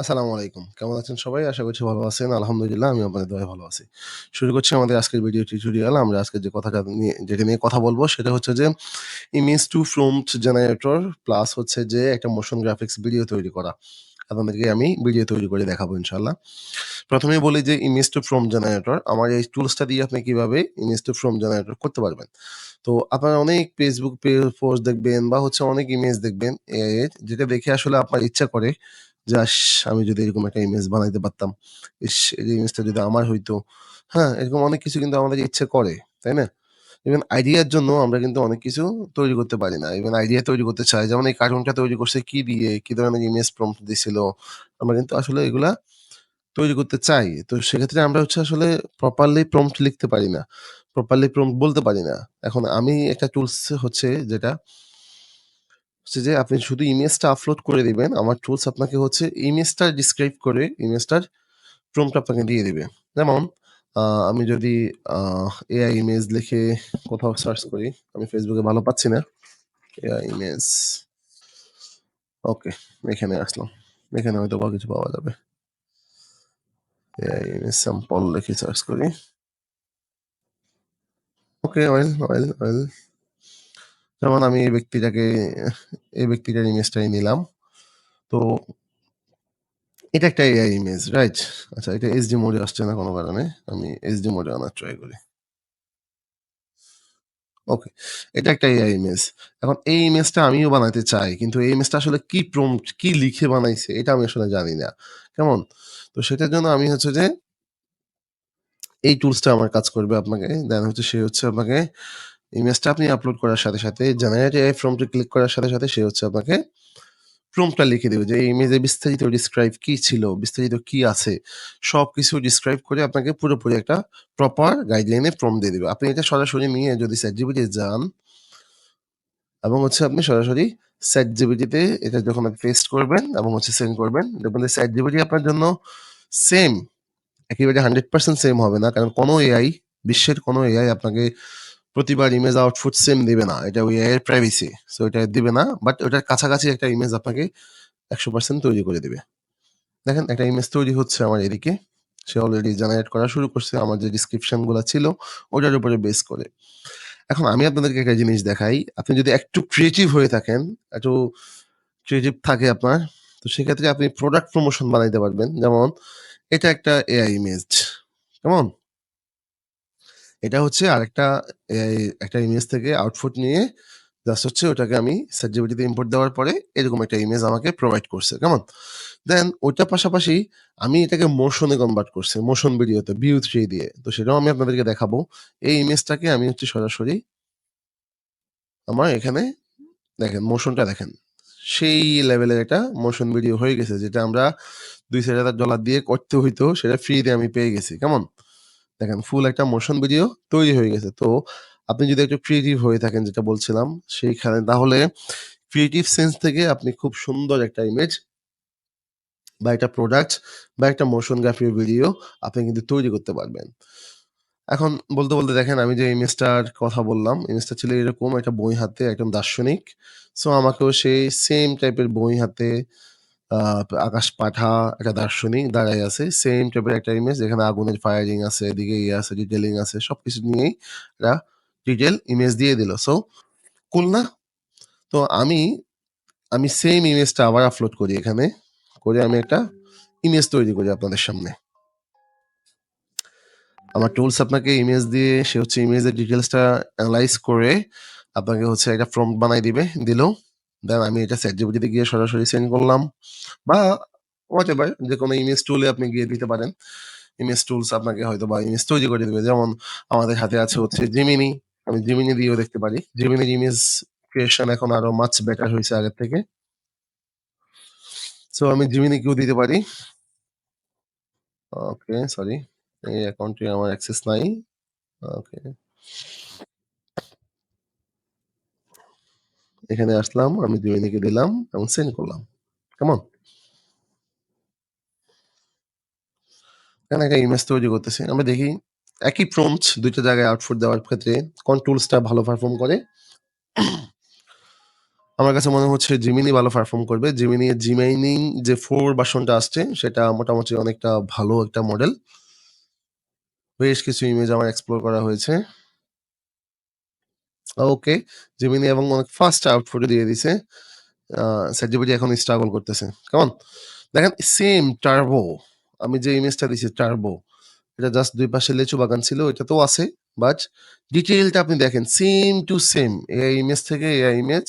আসসালামু আলাইকুম। কেমন আছেন সবাই? আশা করছি ভালো আছেন। আলহামদুলিল্লাহ আমি আপনাদের দোয়ায় ভালো আছি। শুরু করছি আমাদের আজকের ভিডিও টিউটোরিয়াল। আমরা আজকে যে কথাটা নিয়ে, যেটা নিয়ে কথা বলব, সেটা হচ্ছে যে image to prompt generator plus হচ্ছে যে, একটা মোশন গ্রাফিক্স ভিডিও তৈরি করা। আপনাদেরকে আমি ভিডিও তৈরি করে দেখাবো ইনশাল্লাহ প্রথমে বলি যে ইমেজ টু প্রম্পট জেনারেটর আমার এই টুলসটা দিয়ে আপনি কীভাবে ইমেজ টু প্রম্পট জেনারেটর করতে পারবেন। তো আপনারা অনেক ফেসবুক পেজ পোস্ট দেখবেন বা হচ্ছে অনেক ইমেজ দেখবেন যেটা দেখে আসলে আপনার ইচ্ছা করে যে, "আস! আমি যদি এরকম একটা ইমেজ বানাইতে পারতাম। ইস! এই ইমেজটা যদি আমার হইতো।" হ্যাঁ? এরকম অনেক কিছু কিন্তু আমাদের ইচ্ছে করে, তাই না? ইভেন আইডিয়ার জন্য আমরা কিন্তু অনেক কিছু তৈরি করতে পারি না। ইভেন আইডিয়া তৈরি করতে চাই। যেমন এই কার্টুনটা তৈরি করছে কি দিয়ে? কি ধরনের ইমেজ প্রম্পট দিছিল? আমরা কিন্তু আসলে এগুলা তৈরি করতে চাই। তো সেক্ষেত্রে আমরা হচ্ছে আসলে প্রপারলি প্রম্পট লিখতে পারি না। প্রপারলি প্রম্পট বলতে পারি না। এখন আমি একটা টুলস হচ্ছে যেটা হচ্ছে যে আপনি শুধু ইমেজটা আপলোড করে দিবেন। আমার টুলস আপনাকে হচ্ছে ইমেজটা ডিসক্রাইব করে ইমেজটার প্রম্পট আপনাকে দিয়ে দিবে। যেমন আমি যদি এআই ইমেজ লিখে কোথাও সার্চ করি। আমি ফেসবুকে ভালো পাচ্ছি না। AI image. ওকে, এখানে আসলাম। এখানে হয়তো বা কিছু পাওয়া যাবে। এআই ইমেজ স্যাম্পল লিখে সার্চ করি। Okay, well, well, well. যেমন আমি এই ব্যক্তিটাকে এই ব্যক্তিটার ইমেজটাই নিলাম। তো এটা একটা এআই ইমেজ, রাইট? আচ্ছা এটা এইচডি মোডে আসছে না কোনো কারণে। আমি এইচডি মোডে আনার ট্রাই করি। ওকে। এটা একটা এআই ইমেজ। এখন এই ইমেজটা আমিও বানাইতে চাই। কিন্তু এই ইমেজটা আসলে কি প্রম্পট, কি লিখে বানাইছে এটা আমি আসলে জানি না। কেমন? তো সেটার জন্য আমি হচ্ছে যে এই টুলসটা আমার কাজ করবে আপনাকে। দেন হচ্ছে সে হচ্ছে আপনাকে ইমেজটা আপনি আপলোড করার সাথে, সাথে জেনারেট এআই প্রম্পট ক্লিক করার সাথে, সাথে সে হচ্ছে আপনাকে প্রম্পটটা লিখে দেবে যে এই ইমেজে বিস্তারিত ডিসক্রাইব কি ছিল, বিস্তারিত কি আছে, সব কিছু ডিসক্রাইব করে আপনাকে পুরোপুরি একটা প্রপার গাইডলাইনে প্রম্পট দিয়ে দেবে আপনি এটা সরাসরি নিয়ে যদি ChatGPT তে যান এবং হচ্ছে আপনি সরাসরি ChatGPT তে এটা যখন আপনি পেস্ট করবেন এবং হচ্ছে সেন্ড করবেন, দেখবেন যে ChatGPT আপনার জন্য সেম একেবারে 100% সেম হবে না। কারণ কোনো এআই বিশ্বের কোনো এআই আপনাকে প্রতিবার ইমেজ আউটপুট সেম দিবে না। এটা ওই এর প্রাইভেসি। সো এটা দিবে না। বাট ওটার কাছাকাছি একটা ইমেজ আপনাকে 100% তৈরি করে দিবে। দেখেন একটা ইমেজ তৈরি হচ্ছে আমার এদিকে। সে অলরেডি জেনারেট করা শুরু করছে আমার যে ডেসক্রিপশনগুলা ছিল ওটার উপরে বেস করে। এখন আমি আপনাদেরকে একটা জিনিস দেখাই। আপনি যদি একটু ক্রিয়েটিভ হয়ে থাকেন, একটু ক্রিয়েটিভ থাকে আপনার, তো সেক্ষেত্রে আপনি প্রোডাক্ট প্রমোশন বানাইতে পারবেন। যেমন এটা একটা এআই ইমেজ। কেমন? এটা হচ্ছে আরেকটা একটা ইমেজ থেকে আউটপুট নিয়ে জাস্ট হচ্ছে ওটাকে আমি ChatGPT তে ইম্পোর্ট দেওয়ার পরে এরকম একটা ইমেজ আমাকে প্রোভাইড করছে। কেমন? দেন ওইটার পাশাপাশি আমি এটাকে মোশনে কনভার্ট করছি। মোশন ভিডিওতে ভিউ 3 দিয়ে। তো সেটাও আমি আপনাদেরকে দেখাবো। এই ইমেজটাকে আমি হচ্ছে সরাসরি আমার এখানে দেখেন মোশনটা দেখেন। সেই লেভেলের একটা মোশন ভিডিও হয়ে গেছে যেটা আমরা $২-৪,০০০ দিয়ে করতে হইতো সেটা ফ্রিতে আমি পেয়ে গেছি। কেমন? দেখেন ফুল একটা মোশন ভিডিও তৈরি হয়ে গেছে। তো আপনি যদি একটু ক্রিয়েটিভ হয়ে থাকেন যেটা বলছিলাম সেইখানে তাহলে ক্রিয়েটিভ সেন্স থেকে আপনি খুব সুন্দর একটা ইমেজ বা একটা প্রোডাক্ট বা একটা মোশন গ্রাফিক ভিডিও আপনি কিন্তু তৈরি করতে পারবেন। এখন বলতে, বলতে দেখেন আমি যে ইমেজটার কথা বললাম, ইমেজটা ছিল এরকম একটা বই হাতে একদম দার্শনিক। সো আমাকেও সেই সেম টাইপের বই হাতে আকাশ পাঠা একটা দার্শনিক দাঁড়ায় আছে। সেম টাইপের একটা ইমেজ যেখানে আগুনের ফায়ারিং আছে, এদিকে ইয়ে আছে, ডিটেলিং আছে। সবকিছু নিয়েই একটা ডিটেইল ইমেজ দিয়ে দিল। সো কুল না? তো আমি, আমি সেম ইমেজটা আবার আপলোড করি এখানে। করে আমি একটা ইমেজ তৈরি করি আপনাদের সামনে। আমার টুলস আপনাকে ইমেজ দিয়ে সে হচ্ছে ইমেজের ডিটেলসটা এনালাইজ করে আপনাকে হচ্ছে একটা প্রম্পট বানাই দিবে। দিল। দেন আমি এটা ChatGPT তে গিয়ে সরাসরি সেন্ড করলাম। বা হোয়াটএভার যেকোনো ইমেজ টুলে আপনি গিয়ে দিতে পারেন। ইমেজ টুলস আপনাকে হয়তো বা ইমেজ তৈরি করে দিবে। যেমন আমাদের হাতে আছে হচ্ছে জিমিনি আমি জিমিনি দিয়েও দেখতে পারি। Gemini র ইমেজ ক্রিয়েশন এখন আরও মাছ বেটার হয়েছে আগের থেকে। সো আমি Gemini কেও দিতে পারি। Okay, sorry. এই অ্যাকাউন্টে আমার অ্যাক্সেস নাই। ওকে। এখানে আসলাম, আমি Gemini কে দিলাম এবং সেন্ড করলাম। কেমন? এখানে একটা ইমেজ তৈরি করতেছে আমরা দেখি একই প্রম্পট দুইটা জায়গায় আউটপুট দেওয়ার ক্ষেত্রে কোন টুলসটা ভালো পারফর্ম করে। আমার কাছে মনে হচ্ছে জিমিনি ভালো পারফর্ম করবে। এর Gemini যে ফোর বাসনটা আসছে সেটা মোটামুটি অনেকটা ভালো একটা মডেল। বেশ কিছু ইমেজ আমার এক্সপ্লোর করা হয়েছে। ওকে, Gemini এবং অনেক ফাস্ট আউটপুট দিয়ে দিছে। ChatGPT এখন স্ট্রাগল করতেছে। কেমন? দেখেন সেম টার্বো আমি যে ইমেজটা দিছি টার্বো এটা জাস্ট দুই পাশে লেচু বাগান ছিল এটা তো আছে। বাট ডিটেইলটা আপনি দেখেন same to same AI image থেকে AI ইমেজ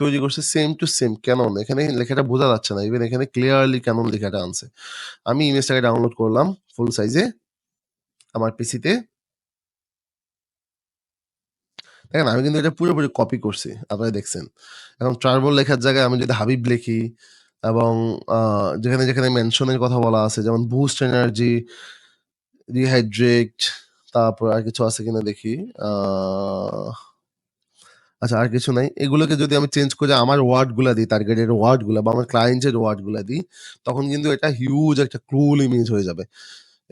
তৈরি করছে সেম টু সেম Canon এখানে লেখাটা বোঝা যাচ্ছে না। ইভেন এখানে ক্লিয়ারলি Canon লেখাটা আনছে। আমি ইমেজটাকে ডাউনলোড করলাম ফুল সাইজে আমার পিসিতে। দেখেন আমি কিন্তু এটা পুরোপুরি কপি করছি। আপনারা দেখছেন। এখন টার্বো লেখার জায়গায় আমি যদি হাবিব লিখি এবং যেখানে, যেখানে মেনশনের কথা বলা আছে যেমন বুস্ট এনার্জি, রিহাইড্রেট তারপর আর কিছু আছে কিনা দেখি। আচ্ছা আর কিছু নাই। এগুলোকে যদি আমি চেঞ্জ করে আমার ওয়ার্ডগুলা দিই, টার্গেটেড ওয়ার্ডগুলা বা আমার ক্লায়েন্ট এর ওয়ার্ডগুলা দিই, তখন কিন্তু এটা হিউজ একটা ক্রুল ইমেজ হয়ে যাবে।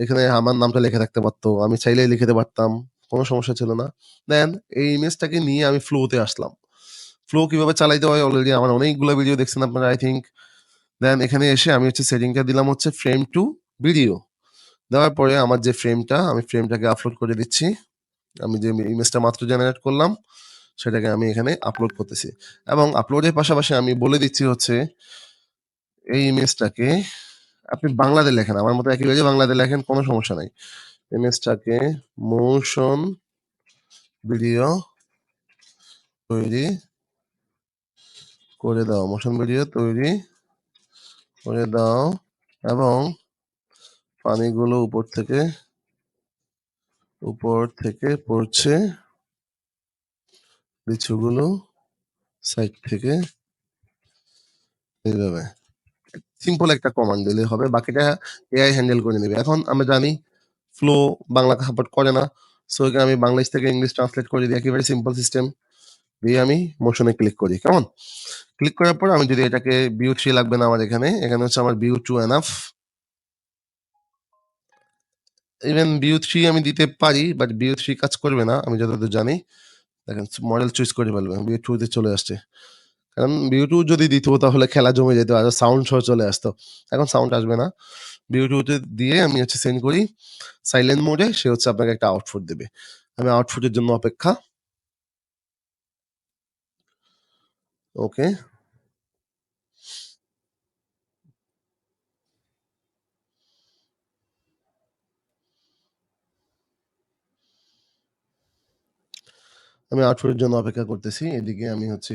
এখানে আমার নামটা লেখা থাকতে পারতো আমি চাইলেই লিখে পারতাম। কোন সমস্যা ছিল না। দেন এই ইমেজটাকে নিয়ে আমি ফ্লোতে আসলাম। ফ্লো কীভাবে চালাইতে হয় অলরেডি আমার অনেকগুলো ভিডিও দেখছেন আপনারা আই থিঙ্ক দেন এখানে এসে আমি হচ্ছে সেটিংটা দিলাম হচ্ছে ফ্রেম টু ভিডিও। দেওয়ার পরে আমার যে ফ্রেমটা আমি ফ্রেমটাকে আপলোড করে দিচ্ছি। আমি যে ইমেজটা মাত্র জেনারেট করলাম, সেটাকে আমি এখানে আপলোড করতেছি। এবং আপলোডের পাশাপাশি আমি বলে দিচ্ছি হচ্ছে, এই ইমেজটাকে আপনি বাংলাতে লেখেন। আমার মতো একই পেজে বাংলাতে লেখেন, কোনো সমস্যা নাই। ইমেজটাকে মোশন ভিডিও তৈরি করে দাও। মোশন ভিডিও তৈরি করে দাও এবং পানিগুলো উপর থেকে উপর থেকে পড়ছে। লিচুগুলো সাইড থেকে এইভাবে। সিম্পল একটা কমান্ড দিলে হবে। বাকিটা এআই হ্যান্ডেল করে নেবে এখন আমরা জানি ফ্লো বাংলা সাপোর্ট করে না। সো এখানে আমি বাংলাদেশ থেকে ইংলিশ ট্রান্সলেট করে দিই। একেবারে সিম্পল সিস্টেম। দিয়ে আমি মোশনে ক্লিক করি। কেমন? ক্লিক করার পর আমি যদি এটাকে ভিউ থ্রি লাগবে না আমার এখানে। এখানে হচ্ছে আমার view 2 enough. Even view three আমি দিতে পারি বাট বিউ থ্রি কাজ করবে না, আমি যতদূর জানি। দেখেন মডেল চুজ করে ফেলবে। ভিউ 2 তে চলে আসছে। কারণ ভিউ টু যদি দিত তাহলে খেলা জমে যেত। আর সাউন্ড সহ চলে আসতো। এখন সাউন্ড আসবে না। ভিউ 2 তে দিয়ে আমি হচ্ছে সেন্ড করি। সাইলেন্ট মোডে সে হচ্ছে আপনাকে একটা আউটফুট দেবে। আমি আউটফুটের জন্য অপেক্ষা। ওকে। আমি আউটফুটের জন্য অপেক্ষা করতেছি। এদিকে আমি হচ্ছে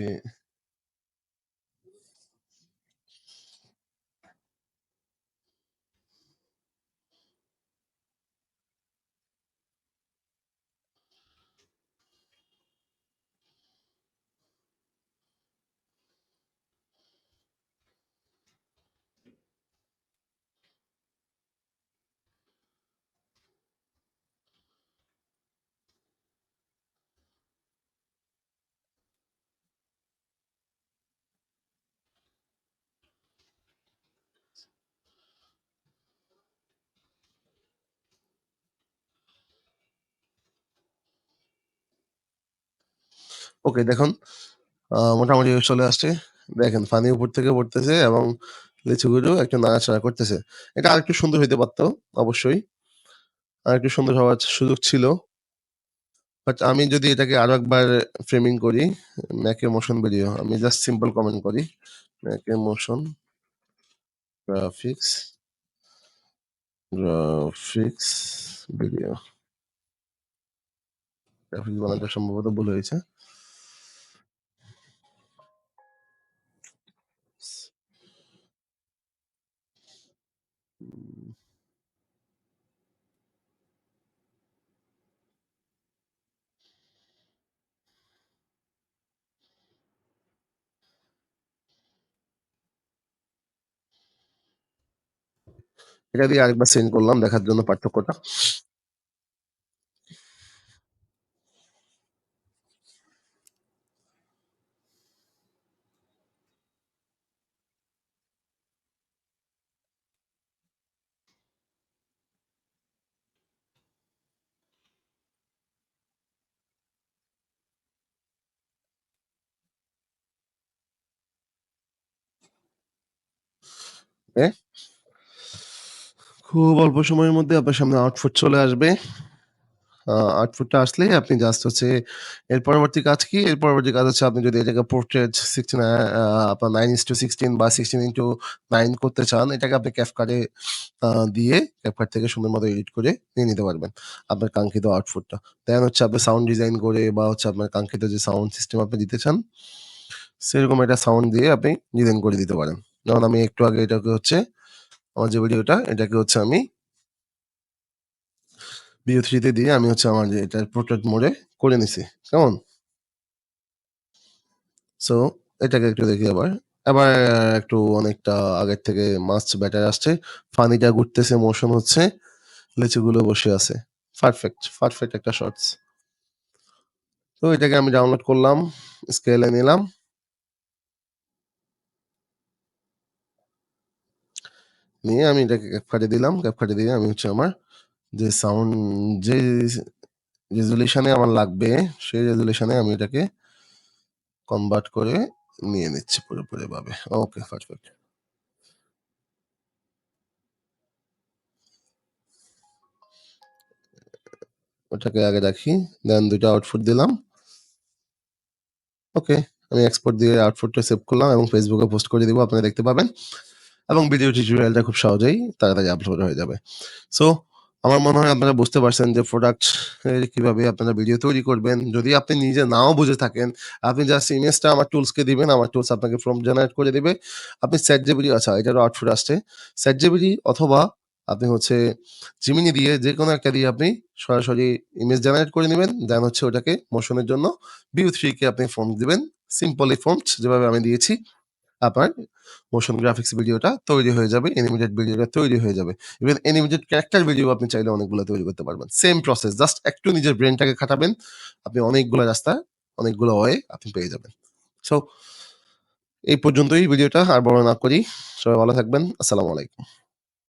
ওকে দেখুন মোটামুটি চলে আসছে। দেখেন পানি উপর থেকে পড়তেছে এবং লিচুগুলো একটু নাড়াচাড়া করতেছে। এটা আরেকটু সুন্দর হইতে পারত অবশ্যই। আরেকটু সুন্দর হওয়ার সুযোগ ছিল। বাট আমি যদি এটাকে আরও একবার ফ্রেমিং করি, ম্যাকে মোশন ভিডিও আমি জাস্ট সিম্পল কমেন্ট করি। Make motion graphics graphics video. Graphics বানানটা সম্ভবত ভুল হয়েছে। এটা দিয়ে আরেকবার সেন্ড করলাম দেখার জন্য পার্থক্যটা Okay. খুব অল্প সময়ের মধ্যে আপনার সামনে আউটপুট চলে আসবে। আউটপুটটা আসলেই আপনি জাস্ট হচ্ছে এর পরবর্তী কাজ কি? এর পরবর্তী কাজ হচ্ছে আপনি যদি এটাকে পোর্ট্রেট 16 আ আ আপনার 9:16 বা 16:9 করতে চান, এটাকে আপনি আ দিয়ে CapCut থেকে সুন্দর মতো এডিট করে নিয়ে নিতে পারবেন। আপনার কাঙ্ক্ষিত আউটপুটটা। দেন হচ্ছে আপনি সাউন্ড ডিজাইন করে বা হচ্ছে আপনার কাঙ্ক্ষিত যে সাউন্ড সিস্টেম আপনি দিতে চান, সেরকম একটা সাউন্ড দিয়ে আপনি ডিজাইন করে দিতে পারেন। যেমন আমি একটু আগে এটাকে হচ্ছে আমার যে ভিডিওটা এটাকে হচ্ছে আমি ভিও 3 তে দিয়ে আমি হচ্ছে আমার যে এটার পোর্ট্রেট মোড করে নিছি। কেমন? সো এটাকে একটু দেখি আবার। আবার একটু অনেকটা আগের থেকে মাছ বেটার আসছে। ফানিটা ঘুরতেছে, মোশন হচ্ছে। লিচুগুলো বসে আছে। পারফেক্ট, পারফেক্ট একটা শর্টস তো এটাকে আমি ডাউনলোড করলাম, স্কেলে নিলাম। নিয়ে আমি এটাকে এ দিলাম। এ দিয়ে আমি হচ্ছে আমার যে সাউন্ড যে রেজোলিউশন এ আমার লাগবে, সেই রেজোলিউশন এ আমি এটাকে কনভার্ট করে নিয়ে নিচ্ছি পুরোপুরিভাবে। Okay, perfect. ওটাকে আগে রাখি। দেন ২ টা আউটপুট দিলাম। ওকে, আমি এক্সপোর্ট দিয়ে আউটপুটটা সেভ করলাম এবং ফেসবুকে পোস্ট করে দিব। আপনারা দেখতে পাবেন। এবং ভিডিও টিউটোরিয়ালটা খুব সহজেই তাড়াতাড়ি আপলোড হয়ে যাবে। সো আমার মনে হয় আপনারা বুঝতে পারছেন যে প্রোডাক্ট কীভাবে আপনারা ভিডিও তৈরি করবেন। যদি আপনি নিজে নাও বুঝে থাকেন, আপনি জাস্ট ইমেজটা আমার টুলসকে দিবেন। আমার টুলস আপনাকে ফর্ম জেনারেট করে দেবে আপনি ChatGPT আচ্ছা এটারও আউটপুট আসছে। ChatGPT অথবা আপনি হচ্ছে জিমিনি দিয়ে যে কোনো একটা দিয়ে আপনি সরাসরি ইমেজ জেনারেট করে নেবেন দেন হচ্ছে ওটাকে মোশনের জন্য ভিও 3 কে আপনি ফর্ম দিবেন। সিম্পলি ফন্ট যেভাবে আমি দিয়েছি। আপনার মোশন গ্রাফিক্স ভিডিওটা তৈরি হয়ে যাবে। অ্যানিমেটেড ভিডিওটা তৈরি হয়ে যাবে। ইভেন অ্যানিমেটেড ক্যারেক্টার ভিডিও আপনি চাইলে অনেকগুলো তৈরি করতে পারবেন। সেম প্রসেস জাস্ট একটু নিজের ব্রেনটাকে খাটাবেন। আপনি অনেকগুলো রাস্তা, অনেকগুলো ওয়ে আপনি পেয়ে যাবেন। সো এই পর্যন্তই ভিডিওটা আর বড় না করি। সবাই ভালো থাকবেন। আসসালামু আলাইকুম।